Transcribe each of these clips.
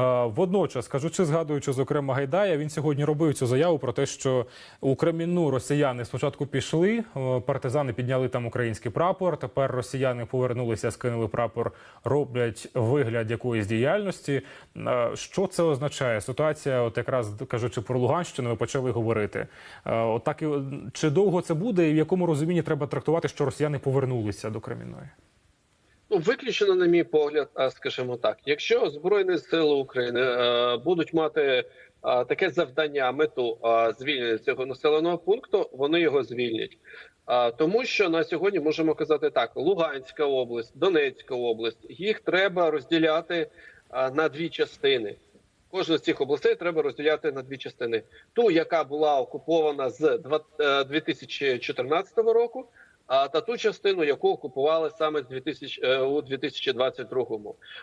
Е, Водночас, кажучи, згадуючи зокрема Гайдая, він сьогодні робив цю заяву про те, що у Кремінну росіяни спочатку пішли, е, партизани підняли там український прапор. Тепер росіяни повернулися, скинули прапор, роблять вигляд якоїсь діяльності. Е, Що це означає? Ситуація, от якраз кажучи про Луганщину, ви почали говорити. Е, Отак і чи довго це буде, і в якому розумінні треба трактувати, що росіяни повернулися до Кремінної? Ну, виключено, на мій погляд, скажімо так, якщо Збройні Сили України е, будуть мати е, таке завдання, мету е, звільнення цього населеного пункту, вони його звільнять. Тому що на сьогодні можемо казати так: Луганська область, Донецька область, їх треба розділяти на дві частини. Кожну з цих областей треба розділяти на дві частини: ту, яка була окупована з е, 2014 року, а та ту частину, яку окупували саме з 2000, е, у 2022.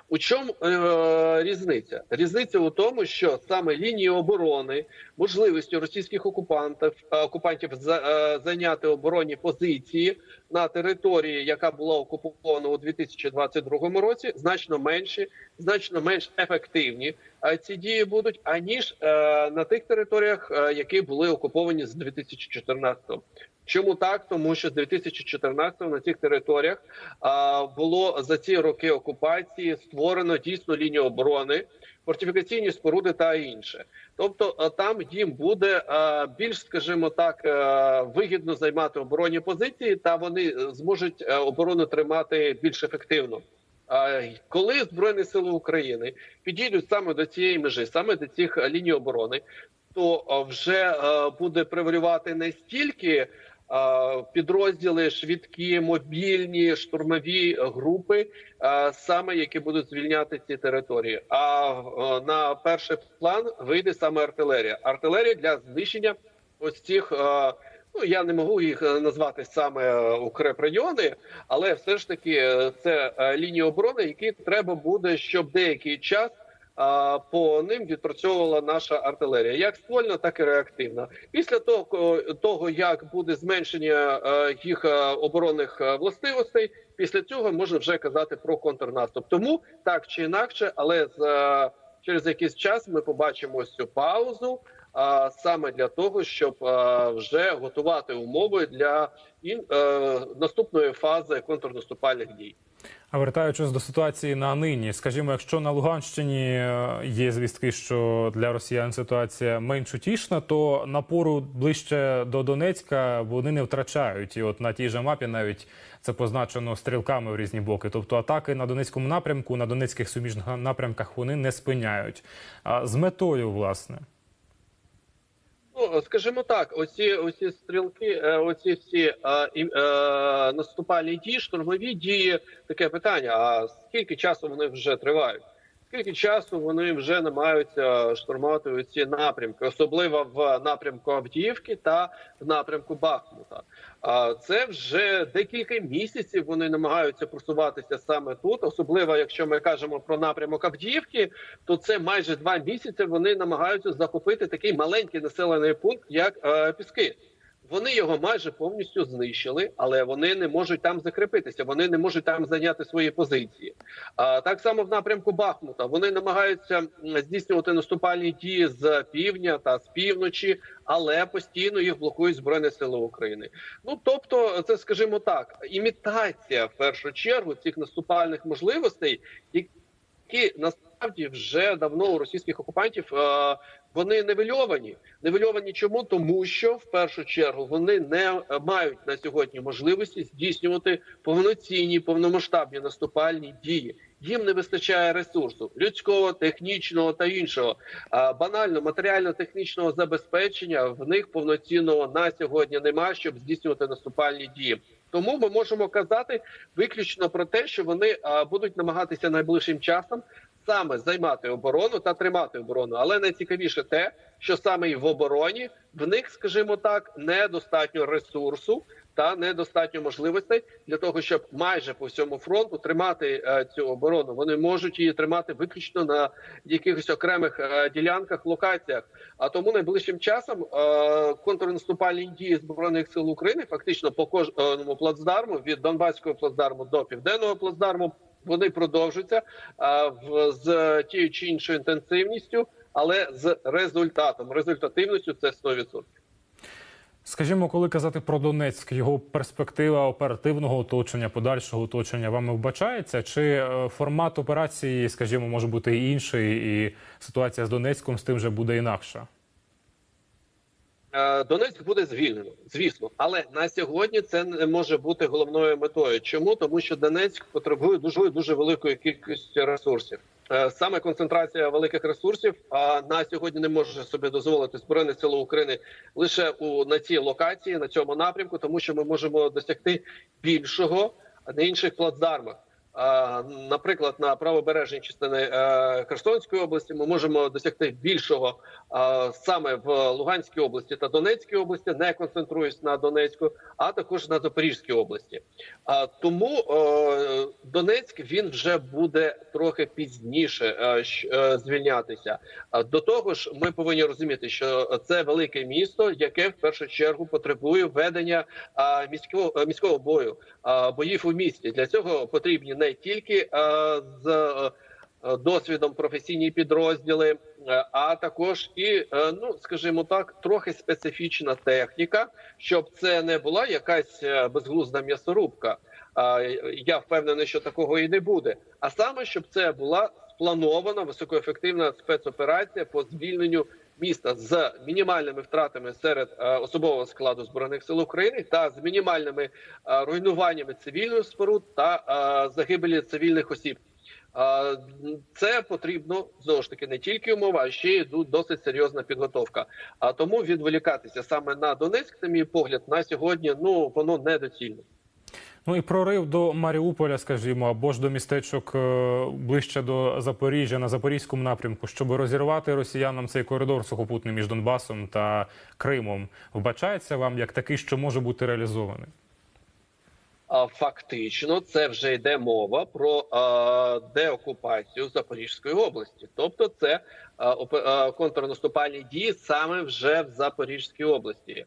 У чому е, різниця? Різниця у тому, що саме лінії оборони, можливістю російських окупантів е, окупантів за, е, зайняти оборонні позиції на території, яка була окупована у 2022 році, значно менші, значно менш ефективні ці дії будуть аніж е, на тих територіях, е, які були окуповані з 2014 Чому так? Тому що з 2014 на цих територіях було за ці роки окупації створено дійсно лінію оборони, фортифікаційні споруди та інше. Тобто там їм буде більш, скажімо так, вигідно займати оборонні позиції, та вони е, зможуть е, оборону тримати більш ефективно. Коли Збройні Сили України підійдуть саме до цієї межі, саме до цих е, ліній оборони, то вже е, буде превалювати не стільки підрозділи швидкі, мобільні, штурмові групи, саме які будуть звільняти ці території. А е, на перший план вийде саме артилерія. Артилерія для знищення ось цих. Ну, я не можу їх е, назвати саме е, укрепрайони, але все ж таки е, це лінії оборони, які треба буде, щоб деякий час по ним відпрацьовувала наша артилерія, як ствольна, так і реактивна. Після того, того як буде зменшення їх оборонних властивостей, після цього можна вже казати про контрнаступ. Тому так чи інакше, але з через якийсь час ми побачимо цю паузу. А саме для того, щоб вже готувати умови для е, наступної фази контрнаступальних дій. А вертаючись до ситуації на нині, скажімо, якщо на Луганщині е, є звістки, що для росіян ситуація менш утішна, то напору ближче до Донецька вони не втрачають. І от на тій же мапі навіть це позначено стрілками в різні боки. Тобто атаки на Донецькому напрямку, на Донецьких суміжних напрямках вони не спиняють. А з метою, власне. Ну, скажімо так, оці оці стрілки, е, оці всі е, е, наступальні дії, штурмові дії, таке питання: а скільки часу вони вже тривають? Скільки часу вони вже намагаються штурмувати ці напрямки, особливо в напрямку Авдіївки та в напрямку Бахмута? А це вже декілька місяців вони намагаються просуватися саме тут. Особливо, якщо ми кажемо про напрямок Авдіївки, то це майже два місяці. Вони намагаються захопити такий маленький населений пункт, як е, Піски. Вони його майже повністю знищили, але вони не можуть там закріпитися. Вони не можуть там зайняти свої позиції. А так само в напрямку Бахмута вони намагаються здійснювати наступальні дії з півдня та з півночі, але постійно їх блокують збройні сили України. Ну тобто, це скажімо так, імітація в першу чергу цих наступальних можливостей, які насправді вже давно у російських окупантів е, вони невельовані. Невельовані чому? Тому що в першу чергу вони не мають на сьогодні можливості здійснювати повноцінні повномасштабні наступальні дії. Їм не вистачає ресурсу людського, технічного та іншого. А банально матеріально-технічного забезпечення в них повноцінного на сьогодні немає, щоб здійснювати наступальні дії. Тому ми можемо казати виключно про те, що вони будуть намагатися найближчим часом саме займати оборону та тримати оборону. Але найцікавіше те, що саме і в обороні в них, скажімо так, недостатньо ресурсу та недостатньо можливостей для того, щоб майже по всьому фронту тримати е, цю оборону. Вони можуть її тримати виключно на якихось окремих е, ділянках, локаціях. А тому найближчим часом е, контрнаступальні дії збройних сил України фактично по кожному плацдарму від Донбаського плацдарму до південного плацдарму Вони продовжуються а, в з тією чи іншою інтенсивністю, але з результатом. Результативністю це 100%. Скажімо, коли казати про Донецьк, його перспектива оперативного оточення, подальшого оточення вами вбачається? Чи е, формат операції, скажімо, може бути і інший, і ситуація з Донецьком з тим же буде інакша? Е, Донецьк буде звільнено, звісно, але на сьогодні це не може бути головною метою. Чому тому, що Донецьк потребує дуже дуже великої кількості ресурсів. Е, Саме концентрація великих ресурсів а на сьогодні не може собі дозволити збройні сили України лише у на цій локації, на цьому напрямку, тому що ми можемо досягти більшого на інших плацдармах. Наприклад, на правобережній частини е, Херсонської області ми можемо досягти більшого саме в Луганській області та Донецькій області, не концентруюсь на Донецьку, а також на Запорізькій області. Тому е, Донецьк він вже буде трохи пізніше е, звільнятися. До того ж, ми повинні розуміти, що це велике місто, яке в першу чергу потребує ведення міського міського бою, боїв у місті. Для цього потрібні не тільки е, з е, досвідом професійні підрозділи, е, а також і ну скажімо так, трохи специфічна техніка, щоб це не була якась безглузда м'ясорубка. Я впевнений, що такого і не буде. А саме щоб це була спланована високоефективна спецоперація по звільненню міста з мінімальними втратами серед е, особового складу збройних сил України та з мінімальними е, руйнуваннями цивільних споруд та е, загибелі цивільних осіб. Це потрібно знову ж таки не тільки умова, а ще й досить серйозна підготовка. А тому відволікатися саме на Донецьк, на мій погляд, на сьогодні ну воно недоцільно. Ну і прорив до Маріуполя, скажімо, або ж до містечок е, ближче до Запоріжжя на запорізькому напрямку, щоб розірвати росіянам цей коридор сухопутний між Донбасом та Кримом, вбачається вам як такий, що може бути реалізований? Фактично це вже йде мова про деокупацію Запорізької області, тобто це контрнаступальні дії саме вже в Запорізькій області.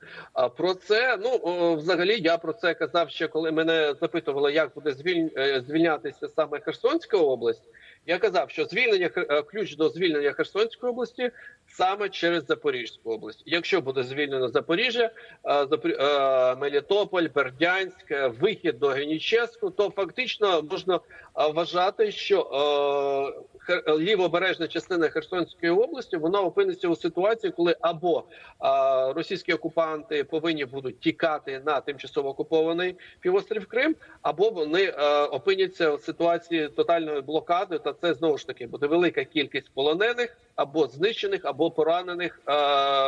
Про це ну взагалі я про це казав ще коли мене запитували, як буде е, звільнятися саме Херсонська область. Я казав, що звільнення е, ключ до звільнення Херсонської області саме через Запорізьку область. Якщо буде звільнено Запоріжжя, е, е, Мелітополь, Бердянськ, вихід до Геніческу, то фактично можна вважати, що лівобережна частина Херсонської області вона опиниться у ситуації, коли або е, російські окупанти повинні будуть тікати на тимчасово окупований півострів Крим, або вони е, опиняться в ситуації тотальної блокади. Та це знову ж таки буде велика кількість полонених або знищених, або поранених е,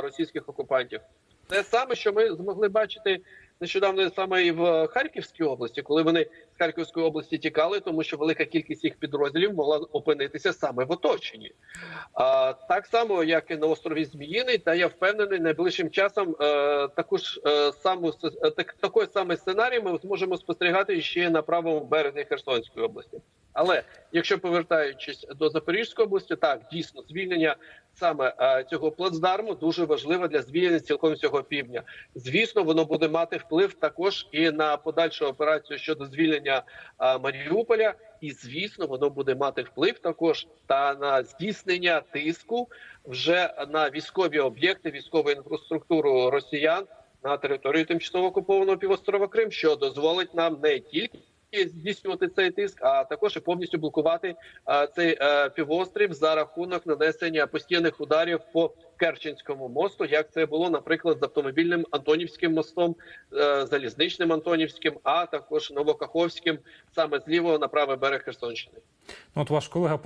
російських окупантів. Те саме, що ми змогли бачити нещодавно саме і в Харківській області, коли вони з Харківської області тікали, тому що велика кількість їх підрозділів могла опинитися саме в оточенні. А, так само, як і на острові Зміїний, та я впевнений, найближчим часом е, таку ж е, саму е, так, такий самий сценарій ми зможемо спостерігати ще на правому березі Херсонської області. Але якщо повертаючись до Запорізької області, так дійсно звільнення саме е, цього плацдарму дуже важливо для звільнення цілком цього півдня. Звісно, воно буде мати вплив також і на подальшу операцію щодо звільнення е, Маріуполя. І звісно, воно буде мати вплив також та на здійснення тиску вже на військові об'єкти, військову інфраструктуру росіян на території тимчасово окупованого півострова Крим, що дозволить нам не тільки здійснювати цей тиск, а також і повністю блокувати цей е, півострів за рахунок нанесення постійних ударів по Керченському мосту, як це було, наприклад, з автомобільним Антонівським мостом, е, залізничним Антонівським, а також Новокаховським, саме з лівого на правий берег Херсонщини. Ну, от ваш колега